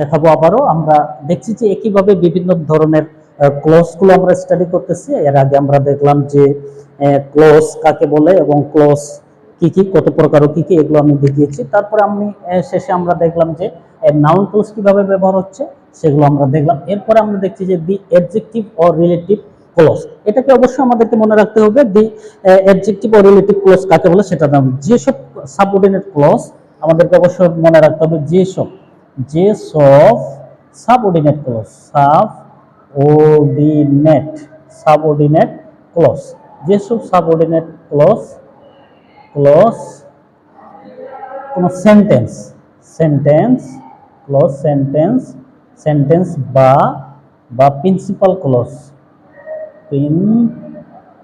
দেখাবো আবারও। আমরা দেখছি যে একইভাবে বিভিন্ন ধরনের ক্লোজগুলো আমরা স্টাডি করতেছি। এর আগে আমরা দেখলাম যে ক্লোজ কাকে বলে এবং ক্লোজ কি কি, কত প্রকার কি কি, এগুলো আমি দেখিয়েছি। তারপরে আমি শেষে আমরা দেখলাম যে নাউন ক্লোজ কীভাবে ব্যবহার হচ্ছে, সেগুলো আমরা দেখলাম। এরপরে আমরা দেখছি যে the adjective or relative clause এটাকে অবশ্যই আমাদেরকে মনে রাখতে হবে the adjective or relative clause কাকে বলে সেটা যেসব সাবঅর্ডিনেট ক্লোজ আমাদেরকে অবশ্যই মনে রাখতে হবে যেসব যেসব subordinate clause subordinate subordinate clause যেসব সাবঅর্ডিনেট ক্লোজ ক্লোজ কোনো sentence sentence clause sentence sentence বা বা principal clause principal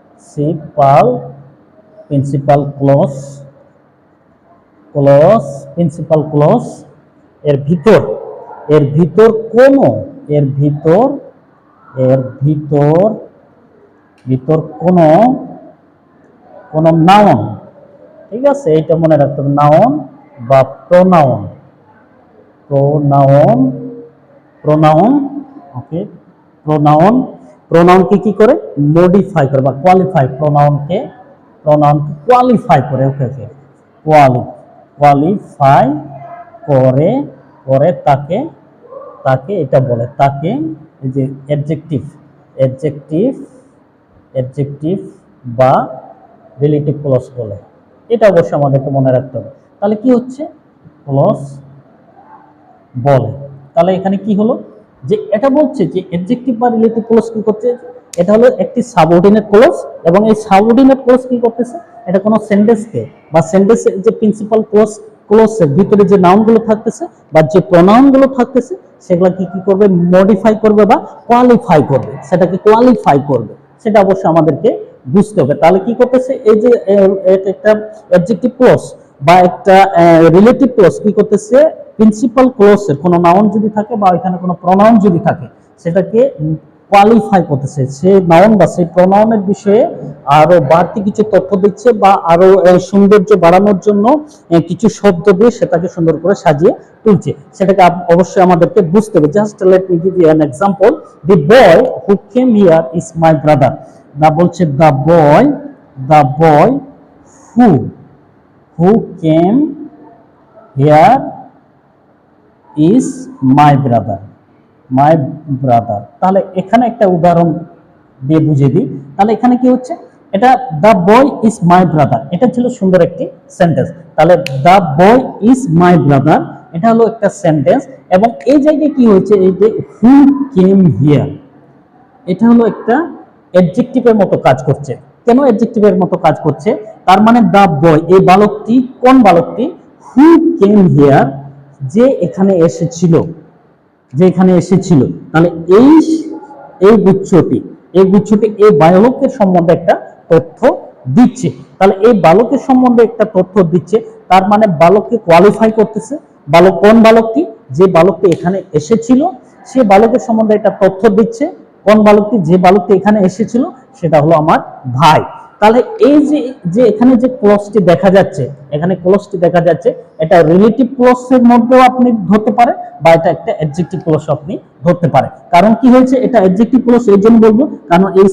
principal clause clause principal clause এর ভিতর এর ভিতর কোন, এর ভিতর এর ভিতর ভিতর কোন কোন নাউন ঠিক আছে? এটা মনে রাখতে হবে নাউন বা pronoun pronoun pronoun okay pronoun প্রোনাউনকে কি করে? মডিফাই করে বা কোয়ালিফাই প্রোনাউনকে প্রোনাউনকে কোয়ালিফাই করে ওকে ওকে কোয়ালি কোয়ালিফাই করে করে তাকে তাকে এটা বলে, তাকে যে অ্যাডজেক্টিভ অ্যাডজেক্টিভ অ্যাডজেক্টিভ বা রিলেটিভ ক্লস বলে। এটা অবশ্যই আমাদেরকে মনে রাখতে হবে। তাহলে কি হচ্ছে? ক্লস বলে। তাহলে এখানে কি হলো? যে এটা বলছে যে অ্যাডজেক্টিভ বা রিলেটিভ ক্লোজ কি করছে? এটা হলো একটি সাবঅর্ডিনেট ক্লোজ এবং এই সাবঅর্ডিনেট ক্লোজ কি করতেছে? এটা কোনো সেন্টেন্সকে বা সেন্টেন্সের যে প্রিন্সিপাল ক্লোজ ক্লোজের ভিতরে যে নাউনগুলো থাকতেছে বা যে প্রোনাউনগুলো থাকতেছে, সেগুলো কি কি করবে? মডিফাই করবে বা কোয়ালিফাই করবে। সেটাকে কোয়ালিফাই করবে। সেটা অবশ্যই আমাদেরকে বুঝতে হবে। তাহলে কি করতেছে? এই যে একটা অ্যাডজেক্টিভ ক্লোজ বা একটা রিলেটিভ ক্লোজ কি করতেছে? প্রিন্সিপাল ক্লোজের কোনো নাউন যদি থাকে বা এখানে কোনো প্রোনাউন যদি থাকে, সেটাকে কোয়ালিফাই করতেছে সেই নাউন বা সেই প্রোনাউনের বিষয়ে আরও বাড়তি কিছু তথ্য দিচ্ছে বা আরও সৌন্দর্য বাড়ানোর জন্য কিছু শব্দ দিয়ে সেটাকে সুন্দর করে সাজিয়ে তুলছে। সেটাকে অবশ্যই আমাদেরকে বুঝতে হবে। Just let me give an example the boy who came here is my brother দা বলছে the boy the boy who who came here is my brother my brother. তাহলে এখানে একটা উদাহরণ দিয়ে বুঝিয়ে দিই। তাহলে এখানে কি হচ্ছে? এটা the boy is my brother এটা ছিল সুন্দর একটি সেন্টেন্স। তাহলে the boy is my brother এটা হলো একটা সেন্টেন্স। এবং এই জায়গায় কি হয়েছে? এই যে হু কেম হিয়ার এটা হলো একটা অ্যাডজেক্টিভের মতো কাজ করছে। কেন অ্যাডজেক্টিভের মতো কাজ করছে? তার মানে দ্য বয় এই বালকটি, কোন বালকটি? হু কেম হিয়ার যে এখানে এসেছিল। যে এখানে এসেছিল, তাহলে এই এই গুচ্ছটি এই গুচ্ছটি এই বালকের সম্বন্ধে একটা তথ্য দিচ্ছে। তাহলে এই বালকের সম্বন্ধে একটা তথ্য দিচ্ছে, তার মানে বালককে কোয়ালিফাই করতেছে। বালক কোন বালকটি? যে বালকটি এখানে এসেছিল, সে বালকের সম্বন্ধে একটা তথ্য দিচ্ছে। কোন বালকটি? যে বালকটি এখানে এসেছিল, সেটা হলো আমার ভাই। তাহলে এই যে যে এখানে যে ক্লসটি দেখা যাচ্ছে, এখানে ক্লসটি দেখা যাচ্ছে, এটা রিলেটিভ ক্লসের মধ্যেও আপনি ধরতে পারেন বা এটা একটা অ্যাডজেক্টিভ ক্লস আপনি ধরতে পারেন। কারণ কি হয়েছে? এটা অ্যাডজেক্টিভ ক্লস এই জন্য বলব, কারণ এই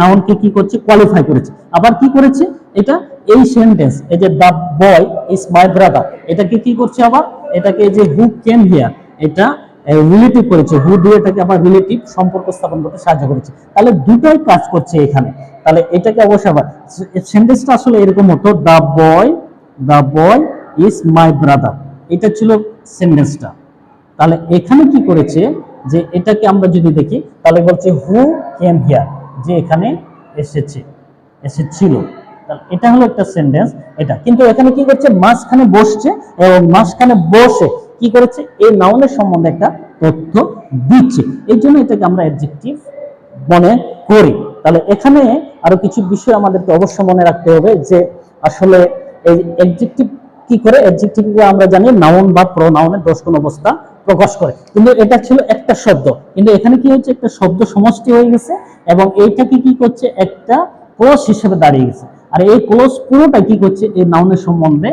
নাউনকে কি করছে? কোয়ালিফাই করেছে। আবার কি করেছে? এটা এই সেন্টেন্স এই যে the boy is my brother এটাকে কি করছে আবার? এটাকে যে হু কেম হিয়ার এটা রিলেটিভ করেছে হু দিয়ে এটাকে আবার রিলেটিভ সম্পর্ক স্থাপন করতে সাহায্য করেছে। তাহলে দুটোই কাজ করছে এখানে। তাহলে এটাকে অবশ্যই আবার সেন্টেন্সটা আসলে এরকম হতো the boy the boy is my brother এটা ছিল সেন্টেন্সটা তাহলে এখানে কি করেছে, যে এটাকে আমরা যদি দেখি, তাহলে বলছে হু কেম হিয়ার যে এখানে এসেছে, এসেছিল। এটা হলো একটা সেন্টেন্স এটা। কিন্তু এখানে কি করছে, মাঝখানে বসছে এবং মাঝখানে বসে। কি করেছে? এই নাউনের সম্বন্ধে একটা তথ্য দিচ্ছে। এই জন্য এটাকে আমরা অ্যাডজেক্টিভ মনে করি। তাহলে এখানে আরও কিছু বিষয় আমাদেরকে অবশ্য মনে রাখতে হবে যে, আসলে এই অ্যাডজেক্টিভ কি করে? অ্যাডজেক্টিভ আমরা জানি নাউন বা প্রোনাউনের দশ কোন অবস্থা প্রকাশ করে। কিন্তু এটা ছিল একটা শব্দ। কিন্তু এখানে কি হচ্ছে একটা শব্দ সমষ্টি হয়ে গেছে এবং এইটাকে কি করছে? একটা ক্লোজ হিসেবে দাঁড়িয়ে গেছে। আর এই ক্লোজ পুরোটা কি করছে? এই নাউনের সম্বন্ধে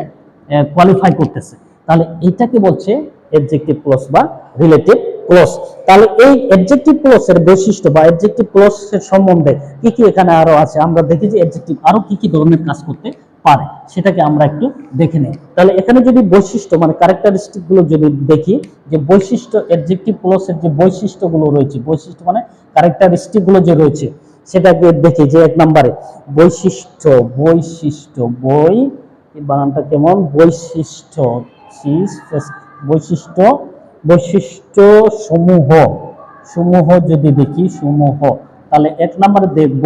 কোয়ালিফাই করতেছে। তাহলে এটাকে বলছে অ্যাডজেক্টিভ ক্লজ বা রিলেটিভ ক্লজ তাহলে এই অ্যাডজেক্টিভ ক্লজ এর বৈশিষ্ট্য বা অ্যাডজেক্টিভ ক্লজ এর সম্বন্ধে কি কি এখানে আরও আছে? আমরা দেখি যে অ্যাডজেক্টিভ আরও কি কি ধরনের কাজ করতে পারে। সেটাকে আমরা একটু দেখে নিই। তাহলে এখানে যদি বৈশিষ্ট্য মানে ক্যারেক্টারিস্টিকগুলো যদি দেখি, যে বৈশিষ্ট্য অ্যাডজেক্টিভ ক্লজ এর যে বৈশিষ্ট্যগুলো রয়েছে, বৈশিষ্ট্য মানে ক্যারেক্টারিস্টিকগুলো যে রয়েছে, সেটাকে দেখি যে এক নম্বরে বৈশিষ্ট্য বৈশিষ্ট্য বই বানানটা কেমন? বৈশিষ্ট্য বৈশিষ্ট্য বৈশিষ্ট্য সমূহ সমূহ যদি দেখি, সমূহ, তাহলে এক নম্বরে দেখব,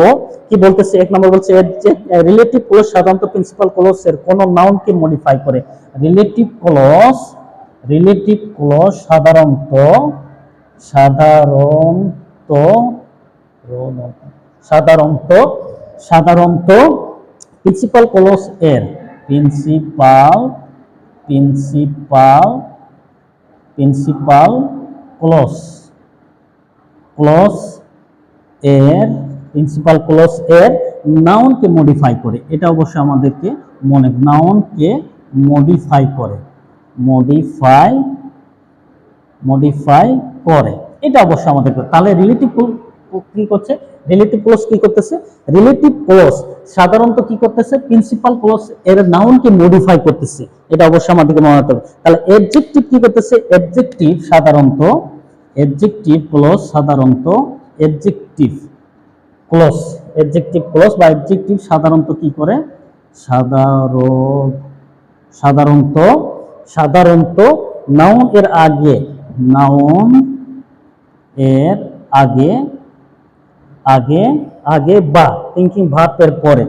কি বলতেছে? এক নম্বর বলছে রিলেটিভ ক্লোজ সাধারণত প্রিন্সিপাল ক্লোজ এর কোন নাউনকে মডিফাই করে। রিলেটিভ ক্লোজ রিলেটিভ ক্লোজ সাধারণত সাধারণত সাধারণত সাধারণত প্রিন্সিপাল ক্লোজ এর principal principal principal clause clause এর প্রিন্সিপাল ক্লোজ এর নাউনকে মডিফাই করে। এটা অবশ্যই আমাদেরকে মনে নাউনকে মডিফাই করে। মডিফাই মডিফাই করে। এটা অবশ্যই আমাদের করে। তাহলে রিলেটিভ কি করছে? রিলেটিভ ক্লোজ কি করতেছে? রিলেটিভ ক্লোজ সাধারণত কি করতেছে? প্রিন্সিপাল ক্লোজ এর নাউনকে মডিফাই করতেছে। এটা অবশ্যই আমাদেরকে মনে রাখতে হবে। তাহলে অ্যাডজেক্টিভ কি করতেছে? অ্যাডজেক্টিভ সাধারণত অ্যাডজেক্টিভ ক্লোজ সাধারণত অ্যাডজেক্টিভ ক্লোজ অ্যাডজেক্টিভ ক্লোজ বা অ্যাডজেক্টিভ সাধারণত কি করে? সাধারণ, সাধারণত সাধারণত নাউন এর আগে নাউন এর আগে আগে আগে বা থিঙ্কিং ভার্বের পরে।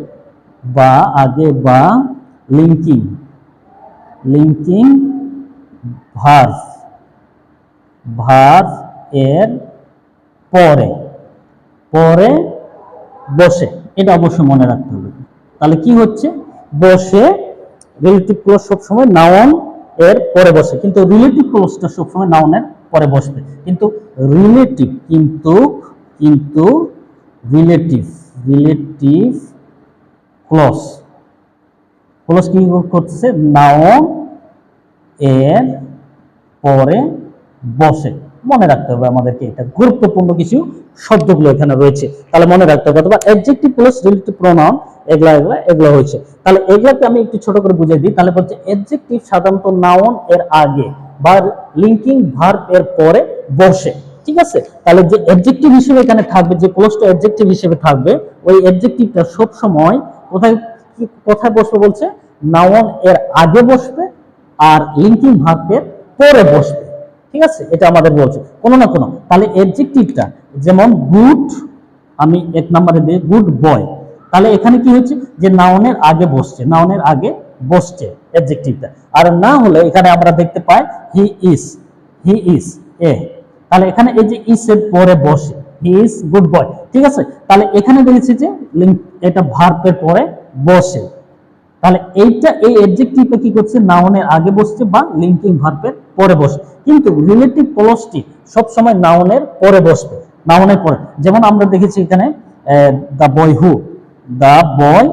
বা, আগে বা লিঙ্কিং লিঙ্কিং ভার্ব ভার্ব এর পরে পরে বসে, এটা অবশ্যই মনে রাখতে হবে। তাহলে কি হচ্ছে? বসে রিলেটিভ ক্লোজ সবসময় নাউন এর পরে বসে, কিন্তু রিলেটিভ ক্লোজটা সবসময় নাউনের পরে বসবে। কিন্তু রিলেটিভ কিন্তু কিন্তু রিলেটিভ রিলেটিভ ক্লোজ ক্লোজ কি করতেছে? নাউন এর পরে বসে। মনে রাখতে হবে আমাদেরকে এটা গুরুত্বপূর্ণ কিছু শব্দগুলো এখানে রয়েছে। তাহলে মনে রাখতে হবে, অথবা অ্যাডজেক্টিভ প্লাস রিলেটিভ প্রোনাউন এগুলা এগুলা, এগুলো হয়েছে। তাহলে এগুলাকে আমি একটু ছোট করে বুঝিয়ে দিই। তাহলে বলছে অ্যাডজেক্টিভ সাধারণত নাউন এর আগে বা লিঙ্কিং ভার্ব এর পরে বসে। ঠিক আছে? তাহলে যে অ্যাডজেক্টিভ হিসেবে এখানে থাকবে, যে ক্লোজটা অ্যাডজেক্টিভ হিসেবে থাকবে, ওই অ্যাডজেক্টিভটা সব সময় কোথায় কোথায় বসবে বলছে? নাউন এর আগে বসবে আর লিঙ্কিং ভার্বের পরে বসবে। ঠিক আছে? এটা আমাদের বলছে। কোনো না কোনো, তাহলে অ্যাডজেক্টিভটা যেমন গুড আমি এক নম্বরে দিই গুড বয় তাহলে এখানে কি হচ্ছে যে নাউনের আগে বসছে নাউনের আগে বসছে অ্যাডজেক্টিভটা আর না হলে এখানে আমরা দেখতে পাই he is he is a তাহলে এখানে এই যে ইস এর পরে বসে হি ইজ গুড বয় ঠিক আছে? তাহলে এখানে দেখেছি যে এটা ভার্বের পরে বসে। তাহলে এইটা, এই অ্যাডজেক্টিভটা কি করছে? নাউনের আগে বসছে বা লিঙ্কিং ভার্বের পরে বসে। কিন্তু রিলেটিভ ক্লোজটি সব সময় নাউনের পরে বসবে নাউনের পরে। যেমন আমরা দেখেছি এখানে the boy who the boy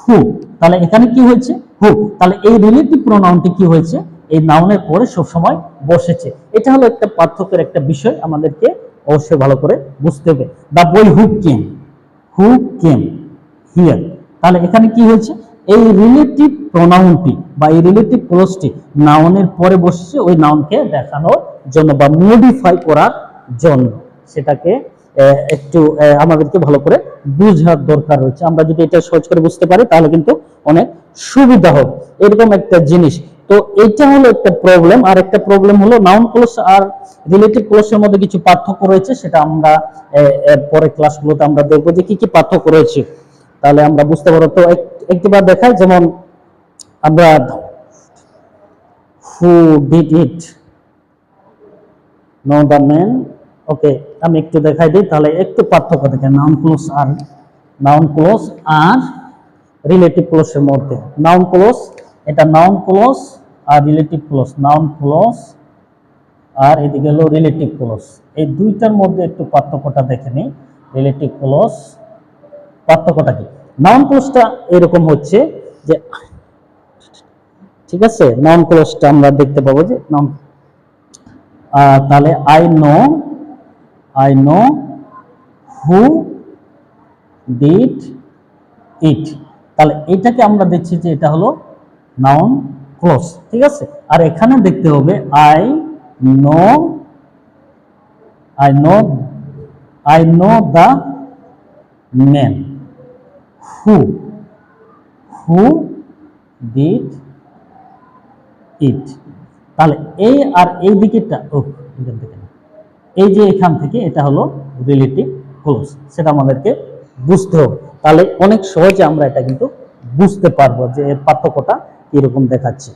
হু তাহলে এখানে কি হয়েছে? হু তাহলে এই রিলেটিভ প্রোনাউনটি কি হয়েছে? এই নাউনের পরে সব সময় বসেছে। এটা হলো একটা পার্থক্যের একটা বিষয় আমাদেরকে অবশ্যই ভালো করে বুঝতে হবে। The boy who came who came here তাহলে এখানে কি হয়েছে? এই রিলেটিভ প্রোনাউনটি বা এই রিলেটিভ ক্লোজটি নাউনের পরে বসছে, ওই নাউনকে দেখানোর জন্য বা মডিফাই করার জন্য। সেটাকে একটু আমাদেরকে ভালো করে বুঝার দরকার রয়েছে। আমরা যদি এটা সহজ করে বুঝতে পারি, তাহলে কিন্তু অনেক সুবিধা হবে। এরকম একটা জিনিস তো এটা হলো একটা প্রবলেম আর একটা প্রবলেম হলো নাউন ক্লোজ আর রিলেটিভ ক্লোজের মধ্যে কিছু পার্থক্য রয়েছে, সেটা আমরা পরে ক্লাসগুলোতে আমরা দেখব যে কি কি পার্থক্য রয়েছে। তাহলে আমরা বুঝতে পারব। তো এক- একটিবার দেখাই, যেমন আমরা who did it know the man okay আমি একটু দেখাই দিই, তাহলে একটু পার্থক্য দেখেন। নাউন ক্লোজ আর নাউন ক্লোজ আর রিলেটিভ ক্লোজের মধ্যে। নাউন ক্লোজ এটা নাউন ক্লোজ আর রিলেটিভ ক্লোজ নাউন ক্লোজ আর এদিকে হলো রিলেটিভ ক্লোজ এই দুইটার মধ্যে একটু পার্থক্যটা দেখে নিই। রিলেটিভ ক্লোজ পার্থক্যটা কি? নাউন ক্লোজটা এরকম হচ্ছে যে, ঠিক আছে? নাউন ক্লোজটা আমরা দেখতে পাবো যে নাউন তাহলে I know I know who did it তাহলে এটাকে আমরা দেখছি যে এটা হলো নাউন ক্লোজ ঠিক আছে? আর এখানে দেখতে হবে I know I know I know the man who who did it তাহলে এই আর এই দিকেরটা, ও, এখান থেকে এই যে এখান থেকে, এটা হলো রিলেটিভ ক্লোজ সেটা আমাদেরকে বুঝতে হবে। তাহলে অনেক সহজে আমরা এটা কিন্তু বুঝতে পারব যে এর পার্থক্যটা এরকম দেখাচ্ছে।